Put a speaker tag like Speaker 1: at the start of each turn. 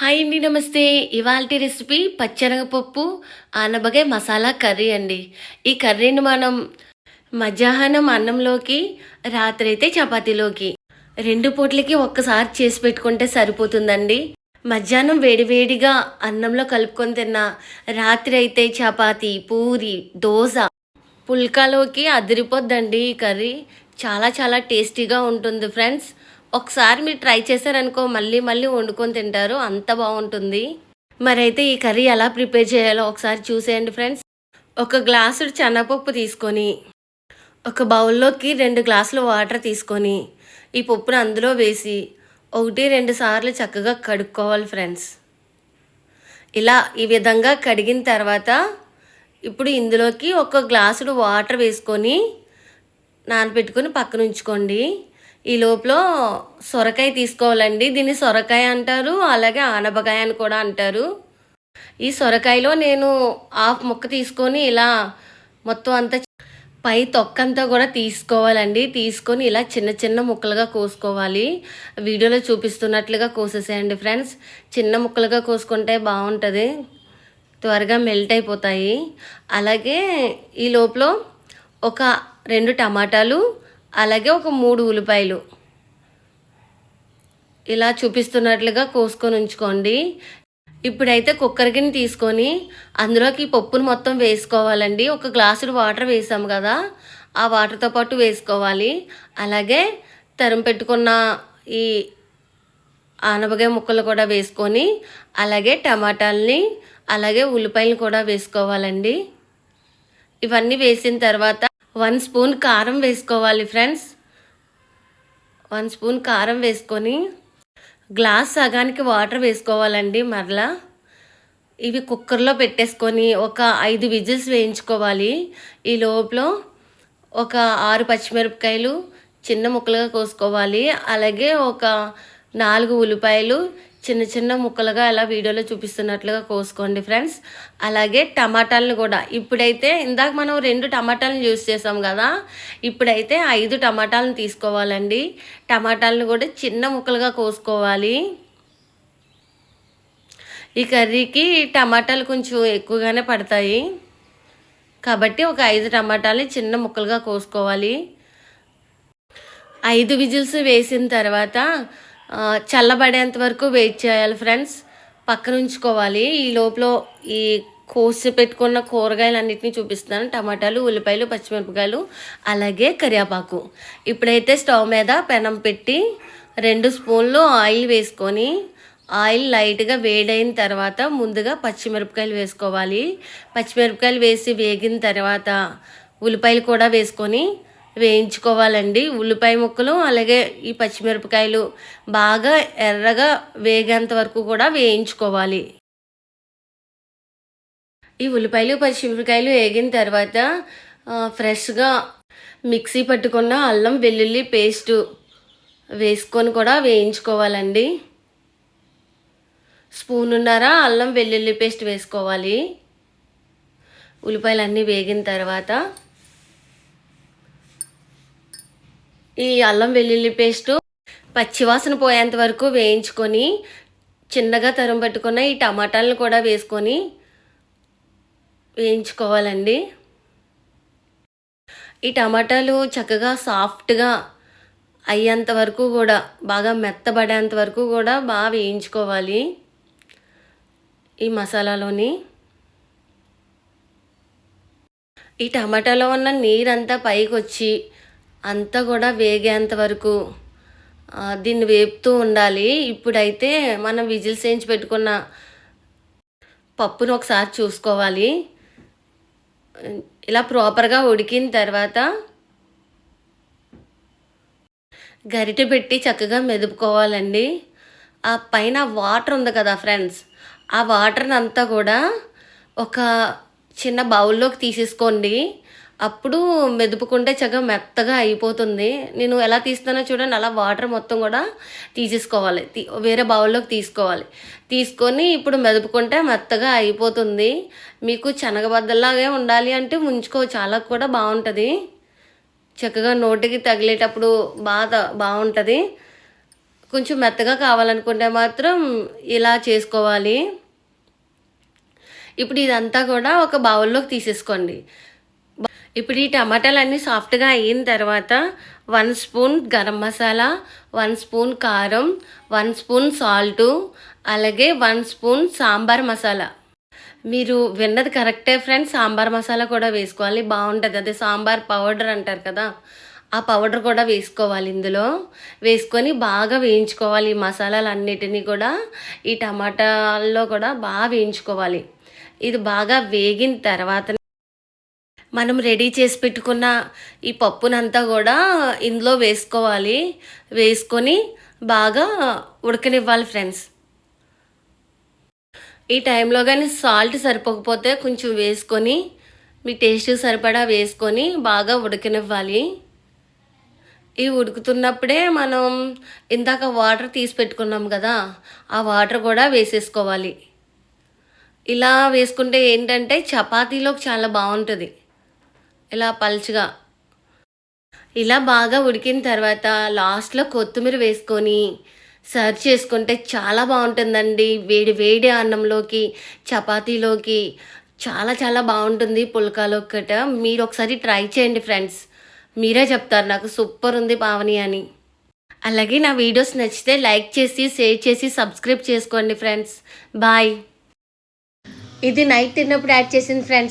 Speaker 1: Hi అండి నమస్తే. ఇవాళ రెసిపీ పచ్చెనగపప్పు ఆనబగాయ మసాలా కర్రీ అండి. ఈ కర్రీని మనం మధ్యాహ్నం అన్నంలోకి రాత్రి అయితే చపాతీలోకి రెండు పూట్లకి ఒక్కసారి చేసి పెట్టుకుంటే సరిపోతుందండి. మధ్యాహ్నం వేడివేడిగా అన్నంలో కలుపుకొని తిన్న రాత్రి అయితే చపాతీ పూరి దోశ పుల్కాలోకి అదిరిపోద్దండి ఈ కర్రీ. చాలా చాలా టేస్టీగా ఉంటుంది ఫ్రెండ్స్. ఒకసారి మీరు ట్రై చేశారనుకో మళ్ళీ మళ్ళీ వండుకొని తింటారు. అంత బాగుంటుంది. మరైతే ఈ కర్రీ ఎలా ప్రిపేర్ చేయాలో ఒకసారి చూసేయండి ఫ్రెండ్స్. ఒక గ్లాసు శనగపప్పు తీసుకొని ఒక బౌల్లోకి రెండు గ్లాసులు వాటర్ తీసుకొని ఈ పప్పును అందులో వేసి ఒకటి రెండు సార్లు చక్కగా కడుక్కోవాలి ఫ్రెండ్స్. ఇలా ఈ విధంగా కడిగిన తర్వాత ఇప్పుడు ఇందులోకి ఒక గ్లాసుడు వాటర్ వేసుకొని నానబెట్టుకొని పక్కన ఉంచుకోండి. ఈ లోపల సొరకాయ తీసుకోవాలండి. దీన్ని సొరకాయ అంటారు అలాగే ఆనపకాయ అని కూడా అంటారు. ఈ సొరకాయలో నేను హాఫ్ ముక్క తీసుకొని ఇలా మొత్తం అంతా పై తొక్కంతా కూడా తీసుకోవాలండి. తీసుకొని ఇలా చిన్న చిన్న ముక్కలుగా కోసుకోవాలి. వీడియోలో చూపిస్తున్నట్లుగా కోసేసేయండి ఫ్రెండ్స్. చిన్న ముక్కలుగా కోసుకుంటే బాగుంటుంది. త్వరగా మెల్ట్ అయిపోతాయి. అలాగే ఈ లోపల ఒక రెండు టమాటాలు అలాగే ఒక మూడు ఉల్లిపాయలు. ఇలా చూపిస్తున్నట్లుగా కోసుకొని ఉంచుకోండి. ఇప్పుడైతే కుక్కర్ గిన్నె తీసుకొని అందులోకి పప్పును మొత్తం వేసుకోవాలండి. ఒక గ్లాసుడు వాటర్ వేసాము కదా ఆ వాటర్తో పాటు వేసుకోవాలి. అలాగే తరం పెట్టుకున్న ఈ ఆనపకాయ ముక్కలు కూడా వేసుకొని అలాగే టమాటాలని అలాగే ఉల్లిపాయలు కూడా వేసుకోవాలండి. ఇవన్నీ వేసిన తర్వాత వన్ స్పూన్ కారం వేసుకోవాలి ఫ్రెండ్స్. వన్ స్పూన్ కారం వేసుకొని గ్లాస్ సగానికి వాటర్ వేసుకోవాలండి మరలా. ఇవి కుక్కర్లో పెట్టేసుకొని ఒక ఐదు విజిల్స్ వేయించుకోవాలి. ఈ లోపల ఒక ఆరు పచ్చిమిరపకాయలు చిన్న ముక్కలుగా కోసుకోవాలి. అలాగే ఒక నాలుగు ఉల్లిపాయలు చిన్న చిన్న ముక్కలుగా అలా వీడియోలో చూపిస్తున్నట్లుగా కోసుకోండి ఫ్రెండ్స్. అలాగే టమాటాలను కూడా. ఇప్పుడైతే ఇందాక మనం రెండు టమాటాలను యూస్ చేసాం కదా. ఇప్పుడైతే ఐదు టమాటాలను తీసుకోవాలండి. టమాటాలను కూడా చిన్న ముక్కలుగా కోసుకోవాలి. ఈ కర్రీకి టమాటాలు కొంచెం ఎక్కువగానే పడతాయి. కాబట్టి ఒక ఐదు టమాటాలు చిన్న ముక్కలుగా కోసుకోవాలి. ఐదు విజిల్స్ వేసిన తర్వాత చల్లబడేంత వరకు వెయిట్ చేయాలి ఫ్రెండ్స్. పక్కన ఉంచుకోవాలి. ఈ లోపల ఈ కోసి పెట్టుకున్న కూరగాయలు అన్నింటినీ చూపిస్తున్నాను. టమాటాలు ఉల్లిపాయలు పచ్చిమిరపకాయలు అలాగే కరివేపాకు. ఇప్పుడైతే స్టవ్ మీద పెనం పెట్టి రెండు స్పూన్లు ఆయిల్ వేసుకొని ఆయిల్ లైట్గా వేడైన తర్వాత ముందుగా పచ్చిమిరపకాయలు వేసుకోవాలి. పచ్చిమిరపకాయలు వేసి వేగిన తర్వాత ఉల్లిపాయలు కూడా వేసుకొని వేయించుకోవాలండి. ఉల్లిపాయ ముక్కలు అలాగే ఈ పచ్చిమిరపకాయలు బాగా ఎర్రగా వేగేంత వరకు కూడా వేయించుకోవాలి. ఈ ఉల్లిపాయలు పచ్చిమిరపకాయలు వేగిన తర్వాత ఫ్రెష్గా మిక్సీ పట్టుకున్న అల్లం వెల్లుల్లి పేస్టు వేసుకొని కూడా వేయించుకోవాలండి. స్పూన్ ఉన్నారా అల్లం వెల్లుల్లి పేస్ట్ వేసుకోవాలి. ఉల్లిపాయలు అన్నీ వేగిన తర్వాత ఈ అల్లం వెల్లుల్లి పేస్టు పచ్చివాసన పోయేంత వరకు వేయించుకొని చిన్నగా తరం పట్టుకున్న ఈ టమాటాలను కూడా వేసుకొని వేయించుకోవాలండి. ఈ టమాటాలు చక్కగా సాఫ్ట్గా అయ్యేంత వరకు కూడా బాగా మెత్తబడేంత వరకు కూడా బాగా వేయించుకోవాలి ఈ మసాలాలోని. ఈ టమాటాలో ఉన్న నీరంతా పైకి వచ్చి అంతా కూడా వేగేంత వరకు దీన్ని వేపుతూ ఉండాలి. ఇప్పుడైతే మనం విజిల్స్ వేయించి పెట్టుకున్న పప్పును ఒకసారి చూసుకోవాలి. ఇలా ప్రాపర్గా ఉడికిన తర్వాత గరిటె పెట్టి చక్కగా మెదుపుకోవాలండి. ఆ పైన వాటర్ ఉంది కదా ఫ్రెండ్స్ ఆ వాటర్ని అంతా కూడా ఒక చిన్న బౌల్లోకి తీసేసుకోండి. అప్పుడు మెదుపుకుంటే చక్కగా మెత్తగా అయిపోతుంది. నేను ఎలా తీస్తానో చూడండి అలా వాటర్ మొత్తం కూడా తీసేసుకోవాలి. వేరే బౌల్లోకి తీసుకోవాలి. తీసుకొని ఇప్పుడు మెదుపుకుంటే మెత్తగా అయిపోతుంది. మీకు శనగబద్దలాగే ఉండాలి అంటే ఉంచుకో చాలా కూడా బాగుంటుంది. చక్కగా నోటికి తగిలేటప్పుడు బాగా బాగుంటుంది. కొంచెం మెత్తగా కావాలనుకుంటే మాత్రం ఇలా చేసుకోవాలి. ఇప్పుడు ఇదంతా కూడా ఒక బౌల్లోకి తీసేసుకోండి. ఇప్పుడు ఈ టమాటాలు అన్నీ సాఫ్ట్గా అయిన తర్వాత one spoon garam masala one spoon కారం వన్ స్పూన్ సాల్టు అలాగే వన్ స్పూన్ సాంబార్ మసాలా. మీరు విన్నది కరెక్టే ఫ్రెండ్స్ సాంబార్ మసాలా కూడా వేసుకోవాలి బాగుంటుంది. అదే సాంబార్ పౌడర్ అంటారు కదా ఆ పౌడర్ కూడా వేసుకోవాలి ఇందులో. వేసుకొని బాగా వేయించుకోవాలి ఈ మసాలాలన్నిటినీ కూడా ఈ టమాటాల్లో కూడా బాగా వేయించుకోవాలి. ఇది బాగా వేగిన తర్వాత మనం రెడీ చేసి పెట్టుకున్న ఈ పప్పునంతా కూడా ఇందులో వేసుకోవాలి. వేసుకొని బాగా ఉడకనివ్వాలి ఫ్రెండ్స్. ఈ టైంలో కానీ సాల్ట్ సరిపోకపోతే కొంచెం వేసుకొని మీ టేస్ట్ సరిపడా వేసుకొని బాగా ఉడకనివ్వాలి. ఈ ఉడుకుతున్నప్పుడే మనం ఇందాక వాటర్ తీసి పెట్టుకున్నాం కదా ఆ వాటర్ కూడా వేసేసుకోవాలి. ఇలా వేసుకుంటే ఏంటంటే చపాతీలోకి చాలా బాగుంటుంది. ఇలా పల్చగా. ఇలా బాగా ఉడికిన తర్వాత లాస్ట్లో కొత్తిమీర వేసుకొని సర్వ్ చేసుకుంటే చాలా బాగుంటుందండి. వేడి వేడి అన్నంలోకి చపాతీలోకి చాలా చాలా బాగుంటుంది పుల్కాలో ఒక్కట. మీరు ఒకసారి ట్రై చేయండి ఫ్రెండ్స్. మీరే చెప్తారు నాకు సూపర్ ఉంది పావని అని. అలాగే నా వీడియోస్ నచ్చితే లైక్ చేసి షేర్ చేసి సబ్స్క్రైబ్ చేసుకోండి ఫ్రెండ్స్. బాయ్. ఇది నైట్ తిన్నప్పుడు యాడ్ చేసింది ఫ్రెండ్స్.